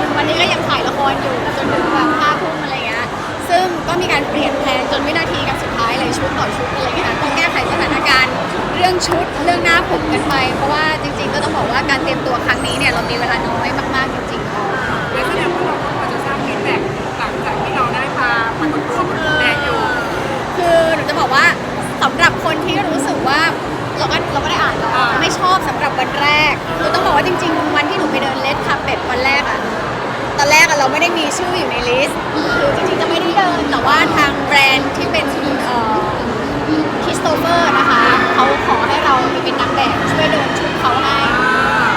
นวันนี้ก็ยังถ่ายละครอยู่จนถึงแบบห้าทุ่มอะไรเงี้ยซึ่งก็มีการเปลี่ยนแผนจนวินาทีกับสุดท้ายเลยชุดต่อชุดอะไรเงี้ยต้องแก้ไขสถานการณ์เรื่องชุดเรื่องหน้าผมกันไป เพราะว่าจริง ๆ ก็ต้องบอกว่าการเตรียมตัวครั้งนี้เนี่ยเรามีเวลาน้อยมากๆจริงๆค่ะแล้วแสดงว่าเราพอจะสร้างฟีดแบ็กหลังจากที่เราได้พาพันตัวคุณแม่อยู่ คือหนูจะบอกว่าสำหรับคนที่รู้สึกว่าเราก็เราก็ได้อ่านแล้ไม่ชอบสำหรับวันแรกหนูต้องบอกว่าจริง ๆ วันที่หนูไปเดินเลสคาเป็ดวันแรกอะ เราไม่ได้มีชื่ออยู่ในลิสต์คือจริงๆจะไม่ได้เดิน แต่ว่าทางแบรนด์ที่เป็นเอ่อคริสโตเฟอร์นะคะ เขาขอให้เราไปเป็นนางแบบช่วยเดินชุดเขาให้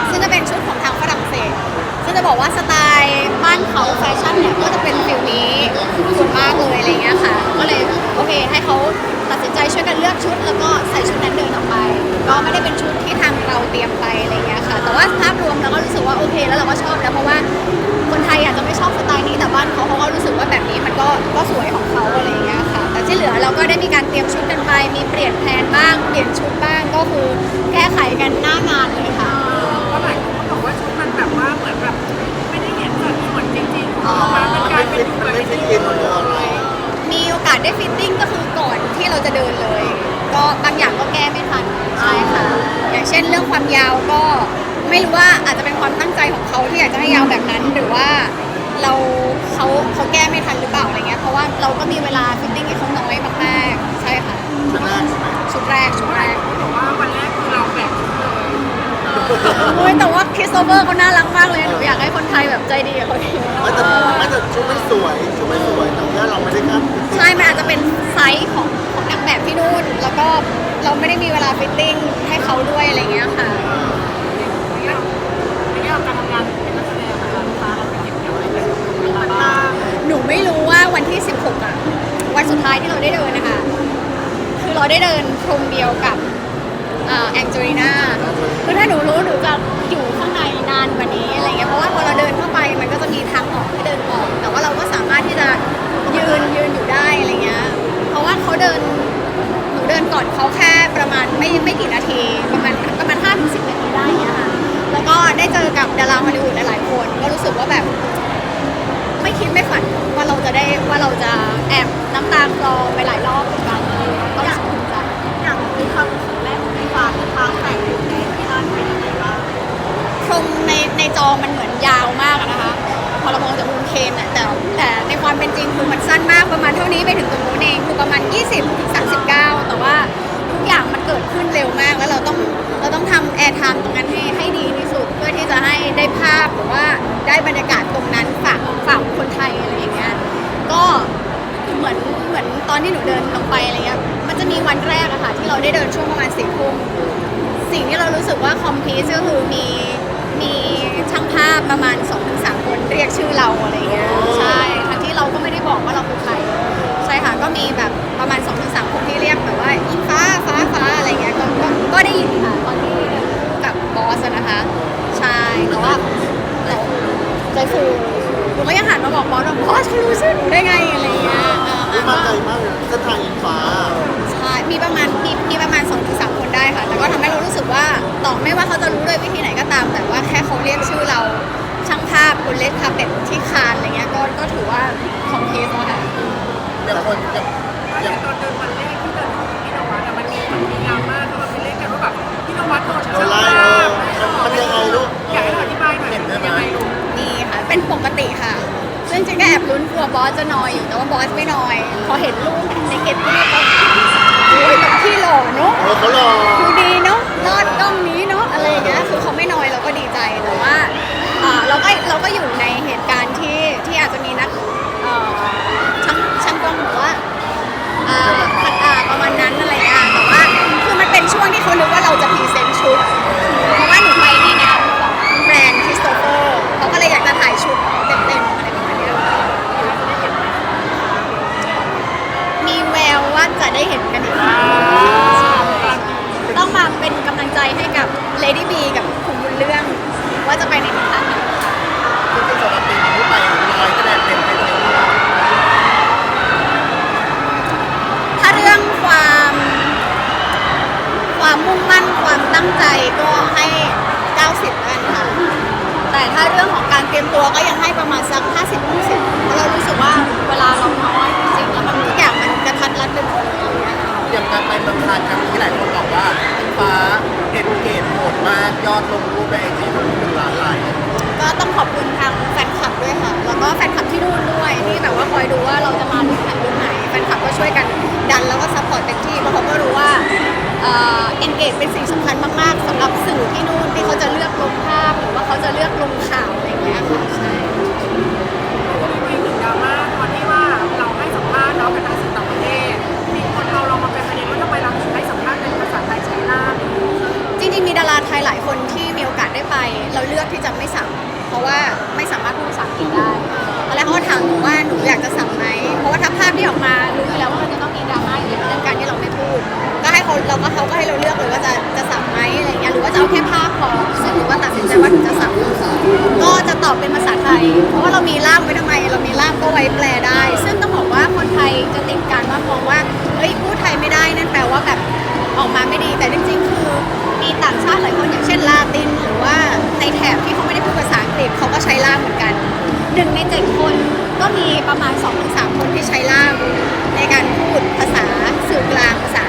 ซึ่งจะเป็นชุดของทางฝรั่งเศส ซึ่งจะบอกว่าสไตล์บ้านเขาแฟชั่นเนี่ยก็จะเป็นฟิลนี้ส่วนมากเลยอะไรเงี้ยค่ะ ก็เลยโอเคให้เขาตัดสินใจช่วยกันเลือกชุด แล้วก็ใส่ชุดนั้นเดินออกไป ก็ไม่ได้เป็นชุดที่ทางเราเตรียมไปอะไรเงี้ยค่ะ แต่ว่าภาพรวมเราก็รู้สึกว่าโอเค แล้วเราก็ชอบแล้วเพราะว่า อาจจะไม่ชอบสไตล์นี้แต่บ้านเขาเขาก็รู้สึกว่าแบบนี้มันก็ก็สวยของเขาอะไรอย่างเงี้ยค่ะ แต่ที่เหลือเราก็ได้มีการเตรียมชุดกันไป มีเปลี่ยนแพลนบ้าง เปลี่ยนชุดบ้างก็คือแก้ไขกันหน้างานเลยค่ะ เงี้ยเพราะว่าเราก็มีเวลาฟิตติ้งให้เขาน้อยมากๆ ใช่ค่ะ ชุดแรกใช่ไหมชุดแรกชุดแรกบอกว่าวันแรกคือเราแบกชุดเลยโอ้ยแต่ว่าคริสโตเฟอร์เขาน่ารักมากเลยหนูอยากให้คนไทยแบบใจดีกับเขาเองไม่แต่ไม่แต่ชุดไม่สวยชุดไม่สวยแต่ว่าเราไม่ได้คาดคิดใช่มันอาจจะเป็นไซส์ของของนางแบบที่นู่นแล้วก็เราไม่ได้มีเวลาฟิตติ้งให้เขาด้วยอะไรเงี้ยค่ะในแง่ของการทำงานเป็นนักแสดงอะค่ะลูกค้าเราไปเก็บเกี่ยวอะไรกันบ้างหนูไม่รู้ วันที่ 16อะวันสุดท้ายที่เราได้เดินนะคะ คือเราได้เดินพรมเดียวกับแองเจลิน่าคือถ้าหนูรู้หนูจะอยู่ข้างในนานกว่านี้อะไรเงี้ยเพราะ อบน้ำตาคลอไปหลายรอบเหมือนกันก็รู้สึกภูมิใจอย่างที่ความรู้สึกแรกของในฟ้าที่ฟ้าแต่งอยู่ในที่นั่นเป็นยังไงบ้างพรมในในจอมันเหมือนยาวมากอะนะคะ พอเรามองจากมุมเคนน่ะแต่แต่ในความเป็นจริงคือมันสั้นมากประมาณเท่านี้ไปถึงตรงนู้นเองคือประมาณ 20ถึง39 แต่ว่าทุกอย่างมันเกิดขึ้นเร็วมากแล้วเราต้อง สิ่งที่เรารู้สึกว่าคอมพลีสก็คือมีมีช่างภาพประมาณ2อถึงสคนเรียกชื่อเราอะไรเงี้ยใช่ทั้งที่เราก็ไม่ได้บอกว่าเราคือใครใช่ค่ะก็มีแบบประมาณ2อถึงสคนที่เรียกแบบว่าอิงฟ้าฟ้าฟ้าอะไรเงี้ยก็ก็ก็ได้ยินค่ะตอนที่เดินคู่กับบอสอะนะคะใช่แต่ว่าแต่ใจฟูหนูก็ยังหันมาบอกบอสว่าบอสเขารู้ชื่อหนูได้ไงอะไรเงี้ยเออนี่เอมาอไกลมากเลยเส้นทางอิงฟ้า สึกว่าต่อไม่ว่าเขาจะรู้ด้วยวิธีไหนก็ตาม แต่ว่าแค่เขาเรียกชื่อเราช่างภาพบนเลดคาเป็ดที่คานอะไรเงี้ยก็ก็ถือว่าคอมเพลสแล้วค่ะอย่างคนอย่างอย่างตอนเดินวันแรกที่เดินของพี่นวัดอะมันมีมันมีดราม่าที่เราไปเล่นกันว่าแบบพี่นวัดโดนโดนไล่เออมันยังไงลูกอยากให้เราอธิบายหน่อยเป็นยังไงลูกนี่ค่ะเป็นปกติค่ะ ซึ่งจริงๆก็แอบลุ้นกลัวบอสจะนอยอยู่แต่ว่าบอสไม่นอยพอเห็นรูปในเก็ตก็โอ้ยแบบพี่หล่อเนอะเออเขารอดูดีเนาะร อดกล้องนี้เนาะอะไรอย่างเงี้ยคือเขาไม่น้อยเราก็ดีใจแต่ว่าเอ่อเราก็เราก็อยู่ในเหตุการณ์ที่ที่อาจจะมีนัก การเตรียมตัวก็ยังให้ประมาณสัก 50 60เพราะเรารู้สึกว่าเวลาเราน้อยจริงแล้วมันทุกอย่างมันกระทัดรัดไปหมดเลยอะค่ะ อย่างการไปเมืองคานครั้งนี้หลายคนบอกว่าฟ้าเด็ดเกตโหดมากยอดลงรูปในไอจีมันเป็นล้านไลค์ก็ต้องขอบคุณทางแฟนคลับด้วยค่ะ แล้วก็แฟนคลับที่นู่นด้วยที่แบบว่าคอยดูว่าเราจะมาลุยไหนดูไหนแฟนคลับก็ช่วยกันดันแล้วก็ซัพพอร์ตเต็มที่เพราะเขาก็รู้ว่า เป็นสิ่งสำคัญมากๆสำหรับสื่อที่นู่นที่เขาจะเลือกลงภาพหรือว่าเขาจะเลือกลงข่าวอะไรอย่างเงี้ยค่ะใช่มีหนึ่งดราม่าตอนที่ว่าเราให้สัมภาษณ์เนาะกับทางสื่อต่างประเทศมีคนเอาเรามาเป็นประเด็นว่าทำไมเราถึงให้สัมภาษณ์เป็นภาษาไทยใช้ล่ามจริงๆมีดาราไทยหลายคนที่มีโอกาสได้ไป เราเลือกที่จะไม่สั่ง เพราะว่าไม่สามารถพูดภาษาอังกฤษได้ตอนแรกเขาก็ถามหนูว่าหนูอยากจะสั่งไหมเพราะว่าถ้าภาพที่ออกมารู้อยู่แล้วว่ามันจะต้องมีดรา เขาเราก็เขาก็ให้เราเลือกเลยว่าจะจะสั่งไหมอะไรเงี้ยหรือว่าจะเอาแค่ภาพพอซึ่งหนูก็ตัดสินใจว่าหนูจะสั่งก็จะตอบเป็นภาษาไทย เพราะว่าเรามีล่ามไว้ทำไม เรามีล่ามก็ไว้แปลได้ ซึ่งต้องบอกว่าคนไทยจะติดการว่ามองว่าเฮ้ยพูดไทยไม่ได้นั่นแปลว่าแบบออกมาไม่ดีแต่จริงๆ คือมีต่างชาติหลายคนอย่างเช่นลาติน หรือว่าในแถบที่เขาไม่ได้พูดภาษาอังกฤษเขาก็ใช้ล่ามเหมือนกันหนึ่งในเจ็ดคนก็มีประมาณ2อถึงสคนที่ใช้ล่ามในการพูดภาษาสื่อกลางภาษา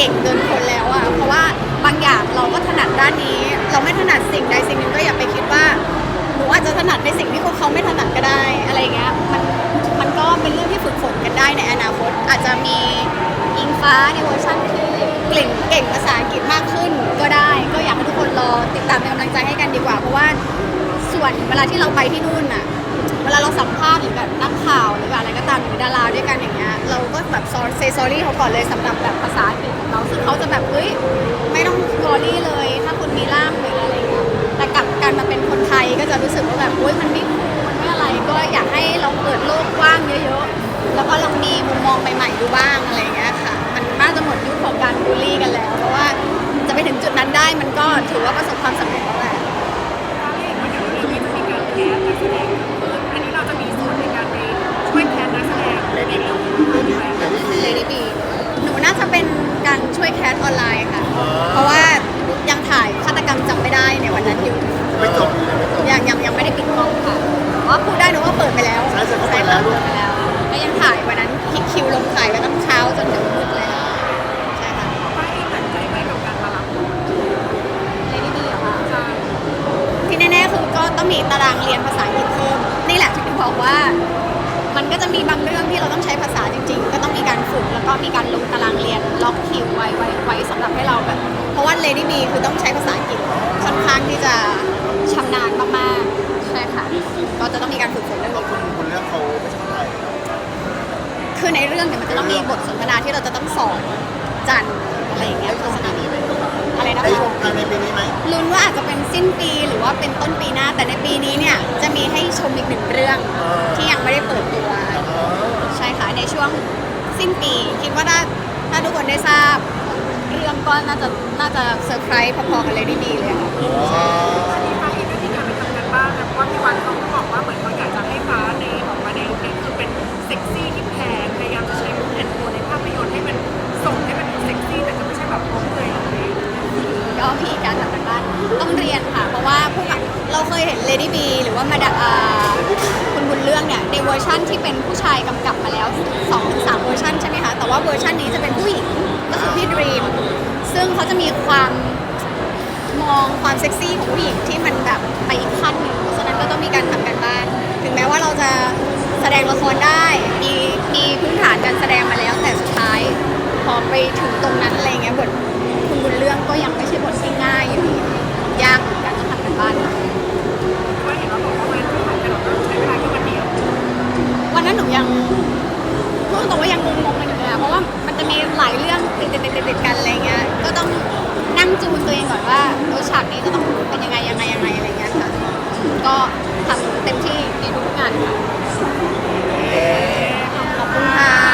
เก่งเกินคนแล้วอะเพราะว่าบางอย่างเราก็ถนัดด้านนี้ เราไม่ถนัดสิ่งใดสิ่งหนึ่งก็อย่าไปคิดว่าหนูอาจจะถนัดในสิ่งที่พวกเขาไม่ถนัดก็ได้อะไรเงี้ยมันมันก็เป็นเรื่องที่ฝึกฝนกันได้ในอนาคต อาจจะมีอิงฟ้าในเวอร์ชันที่เก่งเก่งภาษาอังกฤษมากขึ้นก็ได้ ก็อยากให้ทุกคนรอติดตามเป็นกำลังใจให้กันดีกว่า เพราะว่าส่วนเวลาที่เราไปที่นู่นน่ะ เวลาเราสัมภาษณ์หรือแบบนักข่าวหรือแบบอะไรก็ตามหรือดาราด้วยกันอย่างเงี้ยเราก็แบบซอเซซอรี่เขาก่อนเลยสำหรับแบบภาษาอังกฤษของเราซึ่งเขาจะแบบเฮ้ยไม่ต้องรอรี่เลย ถ้าคุณมีล่ามหรืออะไรเงี้ยแต่กลับกันมาเป็นคนไทยก็จะรู้สึกว่าแบบเฮ้ยมันไม่คูลมันไม่อะไรก็อยากให้เราเปิดโลกกว้างเยอะๆแล้วก็ลองมีมุมมองใหม่ๆดูบ้างอะไรเงี้ยค่ะมันน่าจะหมดยุคของการบูลลี่กันแล้ว เพราะว่าจะไปถึงจุดนั้นได้มันก็ถือว่าประสบความสำเร็จแล้วแหละ แต่นี่มีเลดี้บีหนูน่าจะเป็นการช่วยแคสออนไลน์ค่ะ เพราะว่ายังถ่ายฆาตกรรมจำไม่ได้ในวันนั้นอยู่ไม่จบเลยไม่จบยังยังยังไม่ได้ปิดกล้องค่ะว่าพูดได้หนูว่าเปิดไปแล้วใช่ใช่เขาเปิดแล้วเปิดไปแล้ว ก็ยังถ่ายวันนั้นคิวลง คือต้องใช้ภาษาอังกฤษค่อนข้างที่จะชำนาญมากๆใช่ค่ะก็จะต้องมีการฝึกฝนเรื่องเรานี้คุณคุณเลือกเขาไม่ใช่เท่าไหร่คือในเรื่องเนี่ยมันจะต้องมีบทสนทนาที่เราจะต้องสอนจันอะไรอย่างเงี้ยโฆษณาอะไรนะไอ้คะภายในปีนี้ไหมลุ้นว่าอาจจะเป็นสิ้นปีหรือว่าเป็นต้นปีหน้า แต่ในปีนี้เนี่ยจะมีให้ชมอีกหนึ่งเรื่องที่ยังไม่ได้เปิดตัว เออใช่ค่ะในช่วงสิ้นปีคิดว่าถ้าถ้าทุกคนได้ทราบ เรื่องก็น่าจะน่าจะเซอร์ไพรส์พอๆกับเลยดี้บีเลยค่ะอันนี้ฟ้าเองได้มีการไปทำกันบ้างนะเพราะว่าพี่วันเขาก็บอกว่าเหมือนเขาอยากจะให้ฟ้าในออกมาในลุคนี้คือเป็นเซ็กซี่ที่แพงพยายามจะใช้มุกแอนโทในภาพยนตร์ให้มันส่งให้มันดูเซ็กซี่แต่จะไม่ใช่แบบโป๊เลยอะไรอย่างเงี้ยก็มีการทำกันบ้านต้องเรียนค่ะ เพราะว่าผู้กับเราเคยเห็นเลดี้บีหรือว่ามาดาคุณบุญเรื่องเนี่ยในเวอร์ชั่นที่เป็นผู้ชายกำกับมาแล้ว2อถึงสเวอร์ชันใช่ไหมคะแต่ว่าเวอร์ชันนี้จะเป็นผู้หญิงก็คือพี่ดรีม ซึ่งเขาจะมีความมองความเซ็กซี่ของผู้หญิงที่มันแบบไปอีกขั้นหนึ่งเพราะฉะนั้นก็ต้องมีการทำกันบ้าน ถึงแม้ว่าเราจะแสดงละครได้ มีมีพื้นฐานการแสดงมาแล้วแต่สุดท้ายพอไปถึงตรงนั้นอะไรเงี้ยบทคุณบุญเรื่องก็ยังไม่ใช่บทที่ง่ายอยู่ดียากเหมือนกันต้องทำกันบ้าน ว่าเห็นว่าบอกว่าวันที่ถ่ายกันเราก็ใช้เวลาแค่วันเดียววันนั้นหนูยังพูดตรงว่ายังงงๆกันอยู่เลยอะเพราะว่ามันจะมีหลายเรื่องติดติดติดติดๆๆๆกันอะไรเงี้ย จูนตัวเองก่อนว่าโอยฉากนี้จะต้องเป็นยังไงยังไงยังไงอะไรเงี้ยก็ทำเต็มที่ดีทุกงานค่ะขอบคุณค่ะ